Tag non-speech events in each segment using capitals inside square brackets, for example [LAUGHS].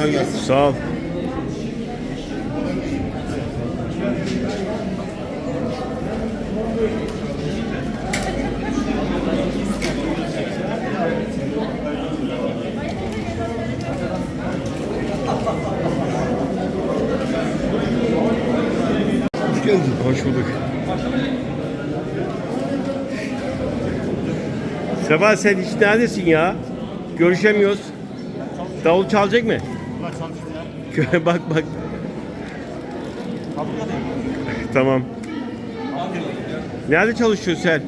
Kolay gelsin. Sağ ol. Hoş geldin. Hoş bulduk. Sabah sen hiç neredesin ya? Görüşemiyoruz. Davul çalacak mı? [LAUGHS] bak bak. Tamam. Nerede çalışıyorsun sen?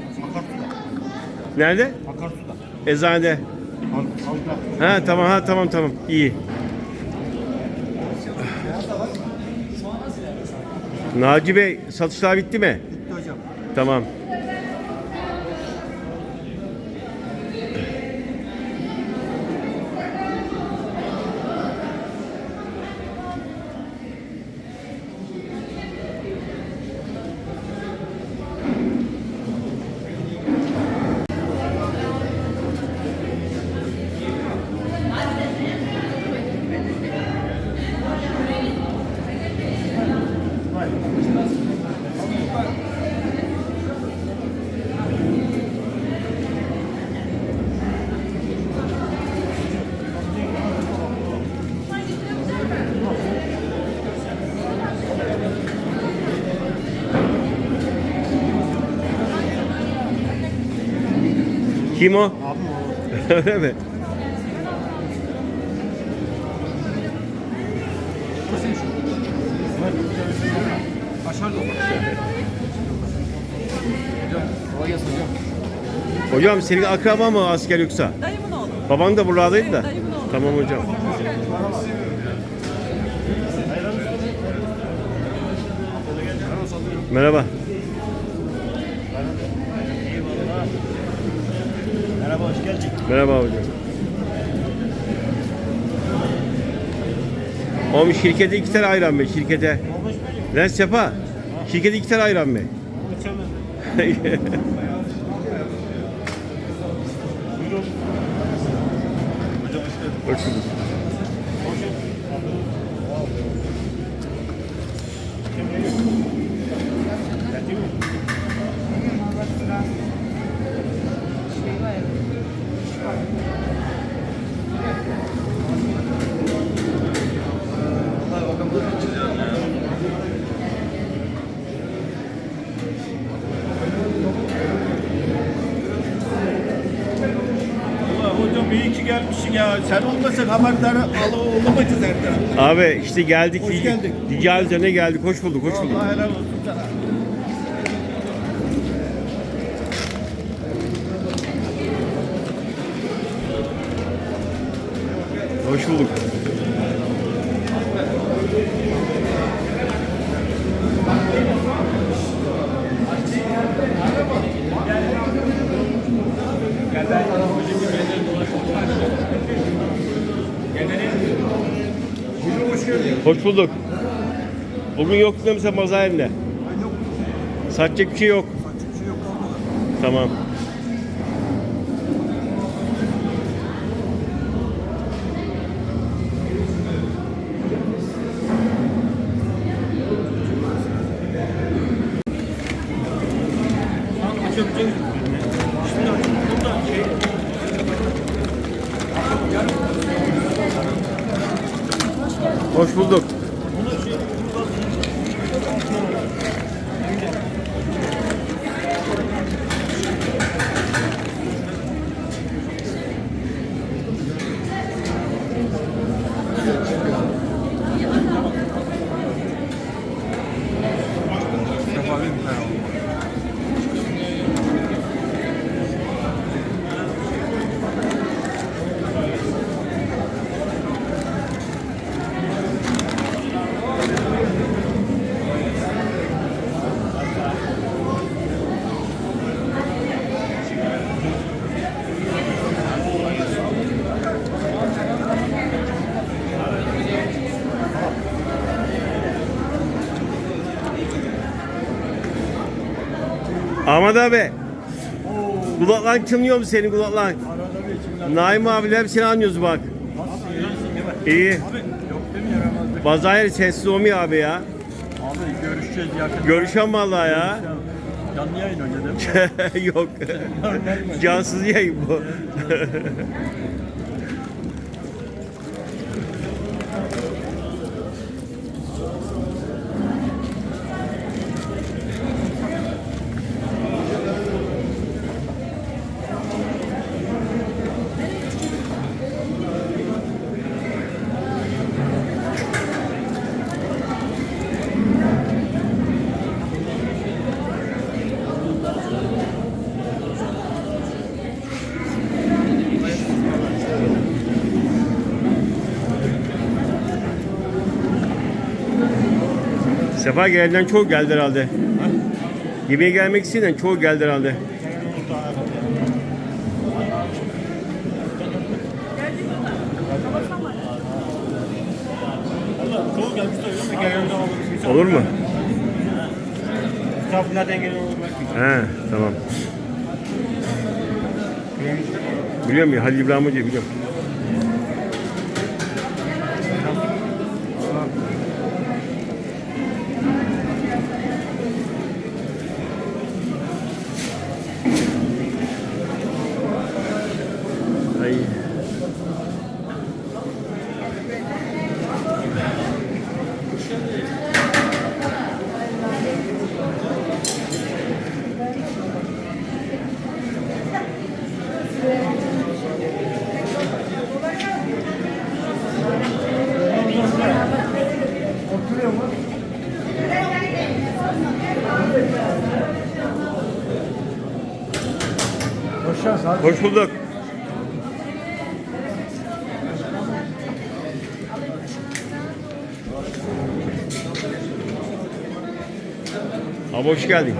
Nerede? Akarsu'da. Eczanede. Ha tamam ha tamam tamam iyi. Naci Bey satışlar bitti mi? Bitti hocam. Tamam. Kim o? Abim [LAUGHS] o. Öyle mi? Hocam. Senin akraba mı asker yoksa? Dayımın oğlu. Baban da buradaydı da. Dayımın oğlu. Tamam hocam. Merhaba. Merhaba hoş geldin. Merhaba hocam. Oğlum şirkete iki tane ayran be şirkete. Lan Sefa. Şirkete iki tane ayran be. Hoş bulduk. Allah hocam iyi ki gelmişsin ya. Sen olmasan haberdar al olamayız taraf. Abi işte geldik. Hoş geldik. Geldik ne geldik. Hoş bulduk. Hoş bulduk. Allah helal olsun sana. Hoş bulduk. Hoş bulduk. Bugün yok değil mi sen pazar yerinde? Satacak bir şey yok. Tamam. Hoş bulduk. Ahmet abi. Kulaklan çınlıyor mu senin kulaklan? Naim abiyle hepsini anlıyoruz bak. İyi. Pazar sessiz olmuyor abi ya. Abi görüşeceğiz yakında. Görüşen vallahi ya. Canlı yayın önce değil mi? [LAUGHS] [LAUGHS] Yok. Cansız yayın bu. [LAUGHS] Sefa gelenden çok geldi herhalde. Yemeğe gelmek isteyen çok geldi herhalde. Çoğu. Olur mu? Kitap nereden geliyor. He tamam. Biliyorum ya Halil İbrahim Hoca biliyorum. Hoş bulduk. Abi hoş geldin.